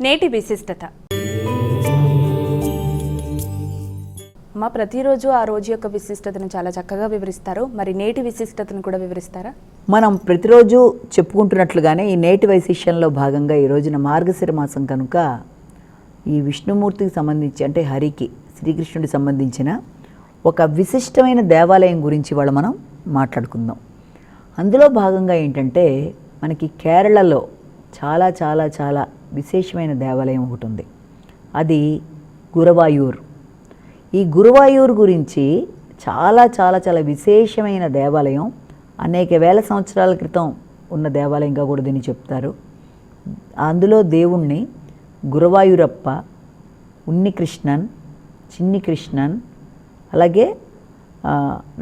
నేటి విశిష్టత. మా ప్రతిరోజు ఆ రోజు యొక్క విశిష్టతను చాలా చక్కగా వివరిస్తారు. మరి నేటి విశిష్టతను కూడా వివరిస్తారా? మనం ప్రతిరోజు చెప్పుకుంటున్నట్లుగానే ఈ నేటి వైశిష్యంలో భాగంగా ఈ రోజున మార్గశిర మాసం కనుక ఈ విష్ణుమూర్తికి సంబంధించి అంటే హరికి శ్రీకృష్ణుడికి సంబంధించిన ఒక విశిష్టమైన దేవాలయం గురించి వాళ్ళు మనం మాట్లాడుకుందాం. అందులో భాగంగా ఏంటంటే మనకి కేరళలో చాలా చాలా చాలా విశేషమైన దేవాలయం ఒకటి ఉంది. అది గురవాయూర్. ఈ గురువాయూర్ గురించి చాలా చాలా చాలా విశేషమైన దేవాలయం అనేక వేల సంవత్సరాల క్రితం ఉన్న దేవాలయంగా కూడా దీన్ని చెప్తారు. అందులో దేవుణ్ణి గురవాయూరప్ప ఉన్ని కృష్ణన్ చిన్ని కృష్ణన్ అలాగే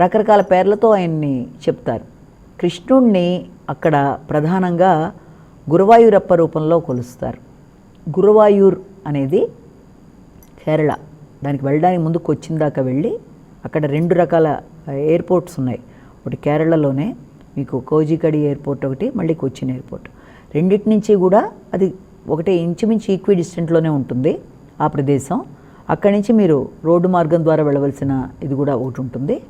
రకరకాల పేర్లతో ఆయన్ని చెప్తారు. కృష్ణుణ్ణి అక్కడ ప్రధానంగా గురువాయూరప్ప రూపంలో కొలుస్తారు. గురువాయూర్ అనేది కేరళ. దానికి వెళ్ళడానికి ముందు కొచ్చిన్ దాకా వెళ్ళి అక్కడ రెండు రకాల ఎయిర్పోర్ట్స్ ఉన్నాయి. ఒకటి కేరళలోనే మీకు కోజికడి ఎయిర్పోర్ట్ ఒకటి మళ్ళీ కొచ్చిన్ ఎయిర్పోర్ట్. రెండింటి నుంచి కూడా అది ఒకటే ఇంచుమించు ఈక్వి డిస్టెంట్లోనే ఉంటుంది ఆ ప్రదేశం. అక్కడి నుంచి మీరు రోడ్డు మార్గం ద్వారా వెళ్ళవలసిన ఇది కూడా ఒకటి ఉంటుంది.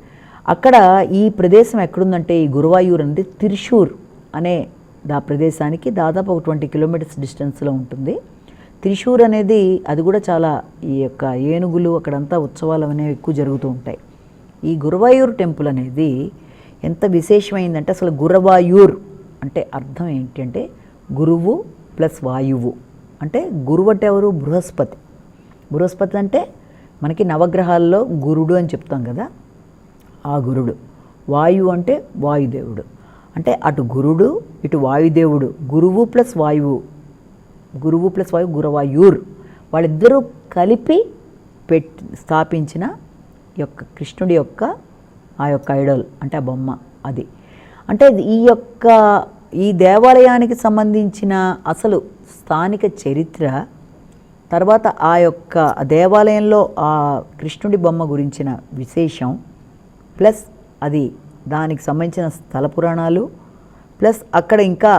అక్కడ ఈ ప్రదేశం ఎక్కడుందంటే ఈ గురువాయూర్ అనేది త్రిశూర్ అనే దా ప్రదేశానికి దాదాపు ఒక ట్వంటీ కిలోమీటర్స్ డిస్టెన్స్లో ఉంటుంది. త్రిశూర్ అనేది అది కూడా చాలా ఈ యొక్క ఏనుగులు అక్కడంతా ఉత్సవాలు అనేవి ఎక్కువ జరుగుతూ ఉంటాయి. ఈ గురవాయూర్ టెంపుల్ అనేది ఎంత విశేషమైందంటే అసలు గురవాయూర్ అంటే అర్థం ఏంటంటే గురువు ప్లస్ వాయువు. అంటే గురువు అంటే ఎవరు? బృహస్పతి. బృహస్పతి అంటే మనకి నవగ్రహాల్లో గురుడు అని చెప్తాం కదా ఆ గురుడు. వాయువు అంటే వాయుదేవుడు. అంటే అటు గురుడు ఇటు వాయుదేవుడు. గురువు ప్లస్ వాయువు. గురువు ప్లస్ వాయువు గురవాయూర్. వాళ్ళిద్దరూ కలిపి పెట్ స్థాపించిన యొక్క కృష్ణుడి యొక్క ఆ యొక్క ఐడల్ అంటే ఆ బొమ్మ అది. అంటే ఈ యొక్క ఈ దేవాలయానికి సంబంధించిన అసలు స్థానిక చరిత్ర తర్వాత ఆ యొక్క దేవాలయంలో ఆ కృష్ణుడి బొమ్మ గురించిన విశేషం ప్లస్ అది దానికి సంబంధించిన స్థల పురాణాలు ప్లస్ అక్కడ ఇంకా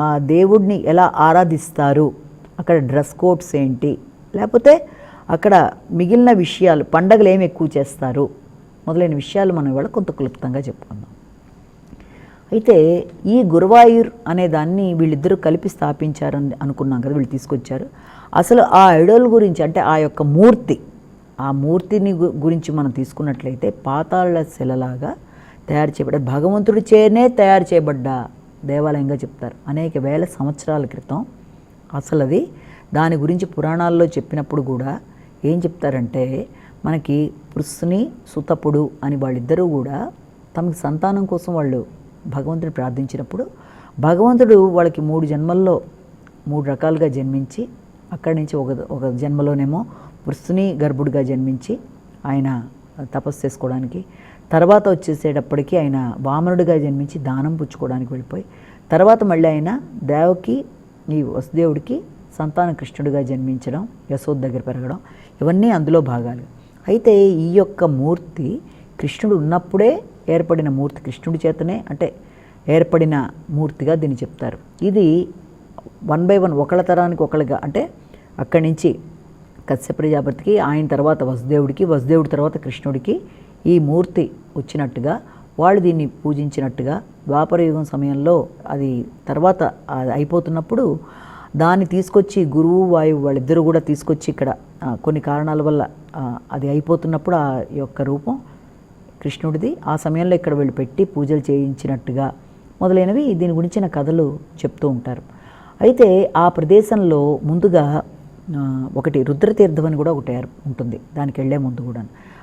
ఆ దేవుడిని ఎలా ఆరాధిస్తారు అక్కడ డ్రెస్ కోడ్స్ ఏంటి లేకపోతే అక్కడ మిగిలిన విషయాలు పండగలు ఏమి ఎక్కువ చేస్తారు మొదలైన విషయాలు మనం ఇవాళ కొంత క్లుప్తంగా చెప్పుకుందాం. అయితే ఈ గురువాయూర్ అనే దాన్ని వీళ్ళిద్దరూ కలిపి స్థాపించారని అనుకున్నాం కదా వీళ్ళు తీసుకొచ్చారు. అసలు ఆ ఐడోల్ గురించి అంటే ఆ యొక్క మూర్తి ఆ మూర్తిని గు- గురించి మనం తీసుకున్నట్లయితే పాతాళ శిలలాగా తయారు చేయబడ్డ భగవంతుడి చేనే తయారు చేయబడ్డ దేవాలయంగా చెప్తారు. అనేక వేల సంవత్సరాల క్రితం అసలు అది దాని గురించి పురాణాల్లో చెప్పినప్పుడు కూడా ఏం చెప్తారంటే మనకి పృస్సుని సుతపుడు అని వాళ్ళిద్దరూ కూడా తమకి సంతానం కోసం వాళ్ళు భగవంతుడు ప్రార్థించినప్పుడు భగవంతుడు వాళ్ళకి మూడు జన్మల్లో మూడు రకాలుగా జన్మించి అక్కడి నుంచి ఒక ఒక జన్మలోనేమో పృస్సుని గర్భుడిగా జన్మించి ఆయన తపస్సు చేసుకోవడానికి తర్వాత వచ్చేసేటప్పటికి ఆయన వామనుడిగా జన్మించి దానం పుచ్చుకోవడానికి వెళ్ళిపోయి తర్వాత మళ్ళీ ఆయన దేవకి ఈ వసుదేవుడికి సంతాన కృష్ణుడిగా జన్మించడం యశోద్ దగ్గర పెరగడం ఇవన్నీ అందులో భాగాలు. అయితే ఈ యొక్క మూర్తి కృష్ణుడు ఉన్నప్పుడే ఏర్పడిన మూర్తి కృష్ణుడి చేతనే అంటే ఏర్పడిన మూర్తిగా దీన్ని చెప్తారు. ఇది వన్ బై వన్ ఒకళ్ళ తరానికి ఒకళ్ళగా అంటే అక్కడి నుంచి కశ్యప ప్రజాపతికి ఆయన తర్వాత వసుదేవుడికి వసుదేవుడి తర్వాత కృష్ణుడికి ఈ మూర్తి వచ్చినట్టుగా వాళ్ళు దీన్ని పూజించినట్టుగా ద్వాపర యుగం సమయంలో అది తర్వాత అయిపోతున్నప్పుడు దాన్ని తీసుకొచ్చి గురువు వాయువు వాళ్ళిద్దరూ కూడా తీసుకొచ్చి ఇక్కడ కొన్ని కారణాల వల్ల అది అయిపోతున్నప్పుడు ఆ యొక్క రూపం కృష్ణుడిది. ఆ సమయంలో ఇక్కడ వీళ్ళు పెట్టి పూజలు చేయించినట్టుగా మొదలైనవి దీని గురించిన కథలు చెప్తూ ఉంటారు. అయితే ఆ ప్రదేశంలో ముందుగా ఒకటి రుద్రతీర్థం అని కూడా ఒకటి ఉంటుంది. దానికి వెళ్ళే ముందు కూడా.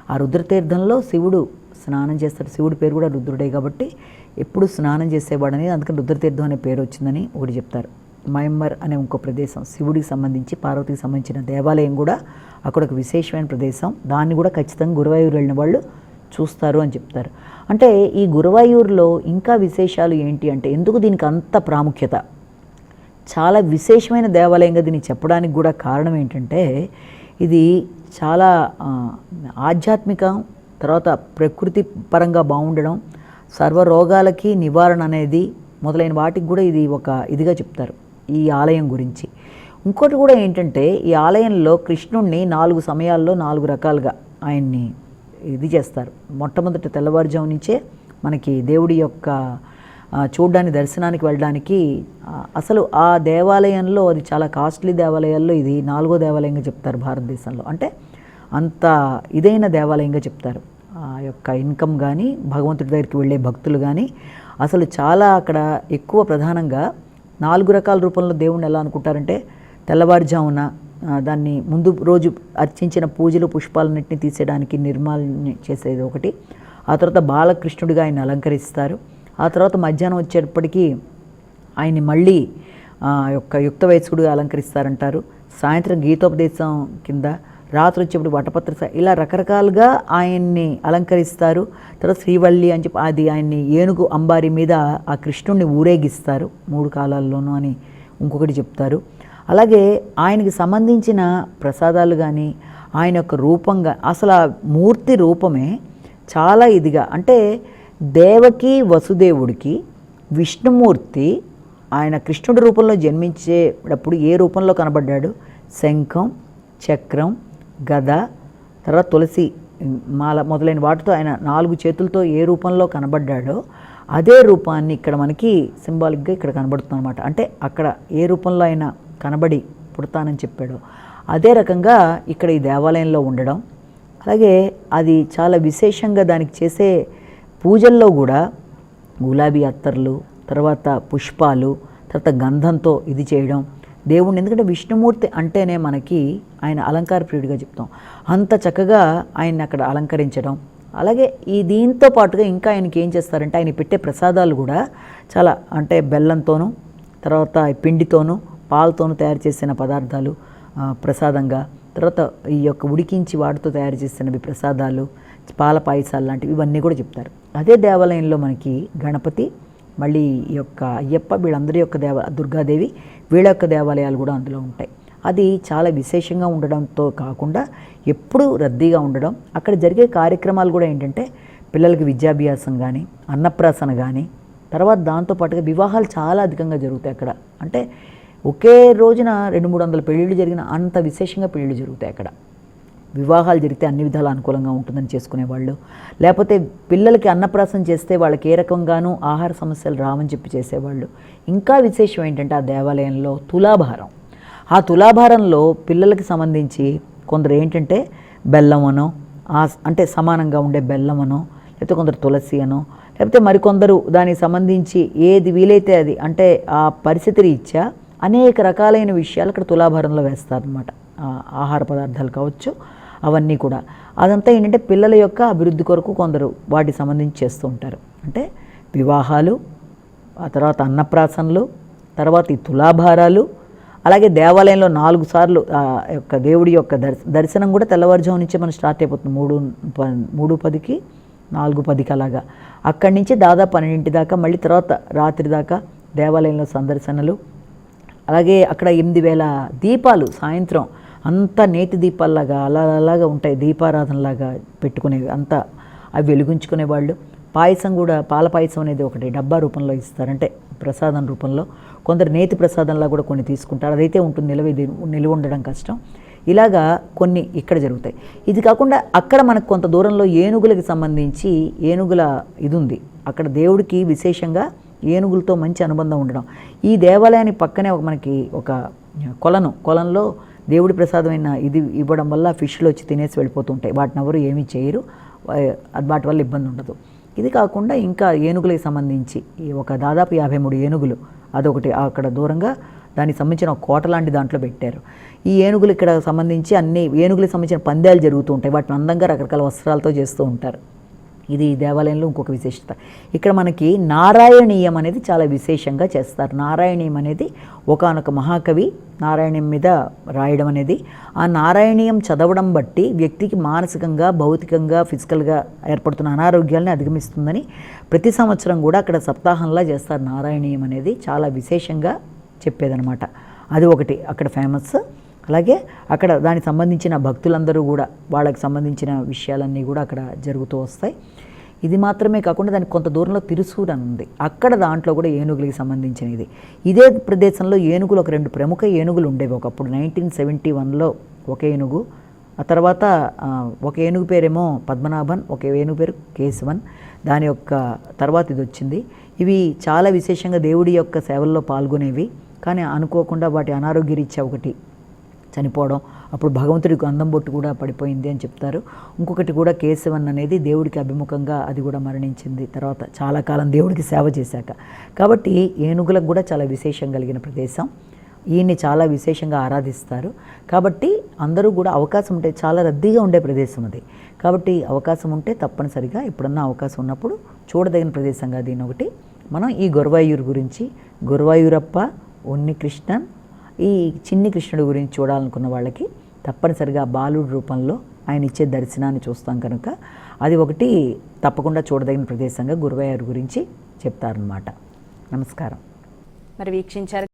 ఆ రుద్రతీర్థంలో శివుడు స్నానం చేస్తాడు. శివుడి పేరు కూడా రుద్రుడే కాబట్టి ఎప్పుడు స్నానం చేసేవాడని అందుకని రుద్రతీర్థం అనే పేరు వచ్చిందని ఒకటి చెప్తారు. మయమ్మర్ అనే ఇంకో ప్రదేశం శివుడికి సంబంధించి పార్వతికి సంబంధించిన దేవాలయం కూడా అక్కడ ఒక విశేషమైన ప్రదేశం. దాన్ని కూడా ఖచ్చితంగా గురువాయూరు వెళ్ళిన వాళ్ళు చూస్తారు అని చెప్తారు. అంటే ఈ గురువాయూరులో ఇంకా విశేషాలు ఏంటి అంటే ఎందుకు దీనికి అంత ప్రాముఖ్యత? చాలా విశేషమైన దేవాలయంగా దీన్ని చెప్పడానికి కూడా కారణం ఏంటంటే ఇది చాలా ఆధ్యాత్మిక తర్వాత ప్రకృతి పరంగా బాగుండడం సర్వ రోగాలకి నివారణ అనేది మొదలైన వాటికి కూడా ఇది ఒక ఇదిగా చెప్తారు ఈ ఆలయం గురించి. ఇంకోటి కూడా ఏంటంటే ఈ ఆలయంలో కృష్ణుణ్ణి నాలుగు సమయాల్లో నాలుగు రకాలుగా ఆయన్ని ఇది చేస్తారు. మొట్టమొదటి తెల్లవారుజాము నుంచే మనకి దేవుడి యొక్క చూడ్డానికి దర్శనానికి వెళ్ళడానికి అసలు ఆ దేవాలయంలో అది చాలా కాస్ట్లీ దేవాలయాల్లో ఇది నాలుగో దేవాలయంగా చెప్తారు భారతదేశంలో. అంటే అంత ఇదైన దేవాలయంగా చెప్తారు. ఆ యొక్క ఇన్కమ్ కానీ భగవంతుడి దగ్గరికి వెళ్ళే భక్తులు కానీ అసలు చాలా అక్కడ ఎక్కువ ప్రధానంగా నాలుగు రకాల రూపంలో దేవుణ్ణి ఎలా అనుకుంటారంటే తెల్లవారుజామున దాన్ని ముందు రోజు అర్చించిన పూజలు పుష్పాలన్నింటినీ తీసేయడానికి నిర్మాల్యం చేసేది ఒకటి. ఆ తర్వాత బాలకృష్ణుడిగా ఆయన అలంకరిస్తారు. ఆ తర్వాత మధ్యాహ్నం వచ్చేటప్పటికి ఆయన్ని మళ్ళీ యొక్క యుక్త వయస్కుడిగా అలంకరిస్తారంటారు. సాయంత్రం గీతోపదేశం కింద రాత్రి వచ్చేప్పుడు వటపత్ర ఇలా రకరకాలుగా ఆయన్ని అలంకరిస్తారు. తర్వాత శ్రీవల్లి అని చెప్పి అది ఆయన్ని ఏనుగు అంబారి మీద ఆ కృష్ణుడిని ఊరేగిస్తారు. మూడు కాలాల్లోనూ అని ఇంకొకటి చెప్తారు. అలాగే ఆయనకి సంబంధించిన ప్రసాదాలు కానీ ఆయన యొక్క రూపంగా అసలు ఆ మూర్తి రూపమే చాలా ఇదిగా అంటే దేవకి వసుదేవుడికి విష్ణుమూర్తి ఆయన కృష్ణుడి రూపంలో జన్మించేటప్పుడు ఏ రూపంలో కనబడ్డాడు? శంఖం చక్రం గద తర్వాత తులసి మాల మొదలైన వాటితో ఆయన నాలుగు చేతులతో ఏ రూపంలో కనబడ్డాడో అదే రూపాన్ని ఇక్కడ మనకి సింబాలిక్గా ఇక్కడ కనబడుతుంది అనమాట అంటే అక్కడ ఏ రూపంలో ఆయన కనబడి పుడతానని చెప్పాడో. అదే రకంగా ఇక్కడ ఈ దేవాలయంలో ఉండడం. అలాగే అది చాలా విశేషంగా దానికి చేసే పూజల్లో కూడా గులాబీ అత్తర్లు తర్వాత పుష్పాలు తర్వాత గంధంతో ఇది చేయడం దేవుణ్ణి. ఎందుకంటే విష్ణుమూర్తి అంటేనే మనకి ఆయన అలంకార ప్రియుడిగా చెప్తాం. అంత చక్కగా ఆయన్ని అక్కడ అలంకరించడం. అలాగే ఈ దీంతో పాటుగా ఇంకా ఆయనకి ఏం చేస్తారంటే ఆయన పెట్టే ప్రసాదాలు కూడా చాలా అంటే బెల్లంతోనూ తర్వాత పిండితోనూ పాలతోనూ తయారు చేసిన పదార్థాలు ప్రసాదంగా తర్వాత ఈ యొక్క ఉడికించి వాటితో తయారు చేసినవి ప్రసాదాలు పాల పాయసాలు లాంటివి ఇవన్నీ కూడా చెప్తారు. అదే దేవాలయంలో మనకి గణపతి మళ్ళీ ఈ యొక్క అయ్యప్ప వీళ్ళందరి యొక్క దేవ దుర్గాదేవి వీళ్ళ యొక్క దేవాలయాలు కూడా అందులో ఉంటాయి. అది చాలా విశేషంగా ఉండడంతో కాకుండా ఎప్పుడూ రద్దీగా ఉండడం అక్కడ జరిగే కార్యక్రమాలు కూడా ఏంటంటే పిల్లలకి విద్యాభ్యాసం కానీ అన్నప్రాసన కానీ తర్వాత దాంతోపాటుగా వివాహాలు చాలా అధికంగా జరుగుతాయి అక్కడ. అంటే ఒకే రోజున రెండు మూడు వందల పెళ్ళిళ్ళు జరిగిన అంత విశేషంగా పెళ్ళిళ్ళు జరుగుతాయి అక్కడ. వివాహాలు జరిగితే అన్ని విధాలు అనుకూలంగా ఉంటుందని చేసుకునేవాళ్ళు. లేకపోతే పిల్లలకి అన్నప్రాసం చేస్తే వాళ్ళకి ఏ రకంగానూ ఆహార సమస్యలు రావని చెప్పి చేసేవాళ్ళు. ఇంకా విశేషం ఏంటంటే ఆ దేవాలయంలో తులాభారం. ఆ తులాభారంలో పిల్లలకి సంబంధించి కొందరు ఏంటంటే బెల్లం అనో ఆ అంటే సమానంగా ఉండే బెల్లమనో లేకపోతే కొందరు తులసి అనో లేకపోతే మరికొందరు దానికి సంబంధించి ఏది వీలైతే అది అంటే ఆ పరిస్థితి రీత్యా అనేక రకాలైన విషయాలు అక్కడ తులాభారంలో వేస్తారనమాట ఆహార పదార్థాలు కావచ్చు అవన్నీ కూడా. అదంతా ఏంటంటే పిల్లల యొక్క అభివృద్ధి కొరకు కొందరు వాటికి సంబంధించి చేస్తూ ఉంటారు. అంటే వివాహాలు ఆ తర్వాత అన్నప్రాసనలు తర్వాత ఈ తులాభారాలు అలాగే దేవాలయంలో నాలుగు సార్లు ఆ యొక్క దేవుడి యొక్క దర్శనం కూడా తెల్లవారుజాము నుంచే మనం స్టార్ట్ అయిపోతుంది. మూడు మూడు పదికి నాలుగు పదికి అలాగా. అక్కడి నుంచి దాదాపు పన్నెండింటి దాకా మళ్ళీ తర్వాత రాత్రి దాకా దేవాలయంలో సందర్శనలు. అలాగే అక్కడ ఎనిమిది వేల దీపాలు సాయంత్రం అంతా నేతి దీపాల్లాగా అలా అలాగా ఉంటాయి దీపారాధనలాగా పెట్టుకునేవి అంతా అవి వెలిగించుకునే వాళ్ళు. పాయసం కూడా పాల పాయసం అనేది ఒకటి డబ్బా రూపంలో ఇస్తారు అంటే ప్రసాదం రూపంలో. కొందరు నేతి ప్రసాదంలా కూడా కొన్ని తీసుకుంటారు. అదైతే ఉంటుంది నిలవ ఇది నిలువ ఉండడం కష్టం. ఇలాగా కొన్ని ఇక్కడ జరుగుతాయి. ఇది కాకుండా అక్కడ మనకు కొంత దూరంలో ఏనుగులకి సంబంధించి ఏనుగుల ఇది ఉంది అక్కడ దేవుడికి విశేషంగా ఏనుగులతో మంచి అనుబంధం ఉండడం. ఈ దేవాలయానికి పక్కనే ఒక మనకి ఒక కొలను కొలంలో దేవుడి ప్రసాదమైన ఇది ఇవ్వడం వల్ల ఫిష్లు వచ్చి తినేసి వెళ్ళిపోతుంటాయి. వాటిని ఎవరు ఏమీ చేయరు. వాటి వల్ల ఇబ్బంది ఉండదు. ఇది కాకుండా ఇంకా ఏనుగులకు సంబంధించి ఈ ఒక దాదాపు యాభై మూడు ఏనుగులు అదొకటి అక్కడ దూరంగా దానికి సంబంధించిన ఒక కోట లాంటి దాంట్లో పెట్టారు. ఈ ఏనుగులు ఇక్కడ సంబంధించి అన్ని ఏనుగులకు సంబంధించిన పందాలు జరుగుతూ ఉంటాయి. వాటిని అందంగా రకరకాల వస్త్రాలతో చేస్తూ ఉంటారు. ఇది ఈ దేవాలయంలో ఇంకొక విశేషత. ఇక్కడ మనకి నారాయణీయం అనేది చాలా విశేషంగా చేస్తారు. నారాయణీయం అనేది ఒకానొక మహాకవి నారాయణీయం మీద రాయడం అనేది ఆ నారాయణీయం చదవడం బట్టి వ్యక్తికి మానసికంగా భౌతికంగా ఫిజికల్గా ఏర్పడుతున్న అనారోగ్యాలని అధిగమిస్తుందని ప్రతి సంవత్సరం కూడా అక్కడ సప్తాహంలా చేస్తారు. నారాయణీయం అనేది చాలా విశేషంగా చెప్పేదనమాట. అది ఒకటి. అక్కడ ఫేమస్. అలాగే అక్కడ దానికి సంబంధించిన భక్తులందరూ కూడా వాళ్ళకి సంబంధించిన విషయాలన్నీ కూడా అక్కడ జరుగుతూ వస్తాయి. ఇది మాత్రమే కాకుండా దానికి కొంత దూరంలో తిరుసూర్ అని ఉంది. అక్కడ దాంట్లో కూడా ఏనుగులకి సంబంధించిన ఇది ఇదే ప్రదేశంలో ఏనుగులు ఒక రెండు ప్రముఖ ఏనుగులు ఉండేవి. ఒకప్పుడు నైన్టీన్ సెవెంటీ వన్లో ఒక ఏనుగు ఆ తర్వాత ఒక ఏనుగు పేరేమో పద్మనాభన్ ఒక ఏనుగు పేరు కేశవన్. దాని యొక్క తర్వాత ఇది వచ్చింది. ఇవి చాలా విశేషంగా దేవుడి యొక్క సేవల్లో పాల్గొనేవి. కానీ అనుకోకుండా వాటి అనారోగ్య రీత్యా ఒకటి చనిపోవడం అప్పుడు భగవంతుడికి అందం బొట్టు కూడా పడిపోయింది అని చెప్తారు. ఇంకొకటి కూడా కేశవన్ అనేది దేవుడికి అభిముఖంగా అది కూడా మరణించింది. తర్వాత చాలా కాలం దేవుడికి సేవ చేశాక. కాబట్టి ఏనుగులకు కూడా చాలా విశేషం కలిగిన ప్రదేశం. ఈయన్ని చాలా విశేషంగా ఆరాధిస్తారు. కాబట్టి అందరూ కూడా అవకాశం ఉంటే చాలా రద్దీగా ఉండే ప్రదేశం అది. కాబట్టి అవకాశం ఉంటే తప్పనిసరిగా ఎప్పుడన్నా అవకాశం ఉన్నప్పుడు చూడదగిన ప్రదేశంగా దీని ఒకటి మనం ఈ గొరవాయూరు గురించి గురువాయూరప్ప ఉన్ని కృష్ణన్ ఈ చిన్ని కృష్ణుడి గురించి చూడాలనుకున్న వాళ్ళకి తప్పనిసరిగా బాలుడి రూపంలో ఆయన ఇచ్చే దర్శనాన్ని చూస్తాం కనుక. అది ఒకటి తప్పకుండా చూడదగిన ప్రదేశంగా గురువయ్యారు గురించి చెప్తారనమాట నమస్కారం. మరి వీక్షించారు.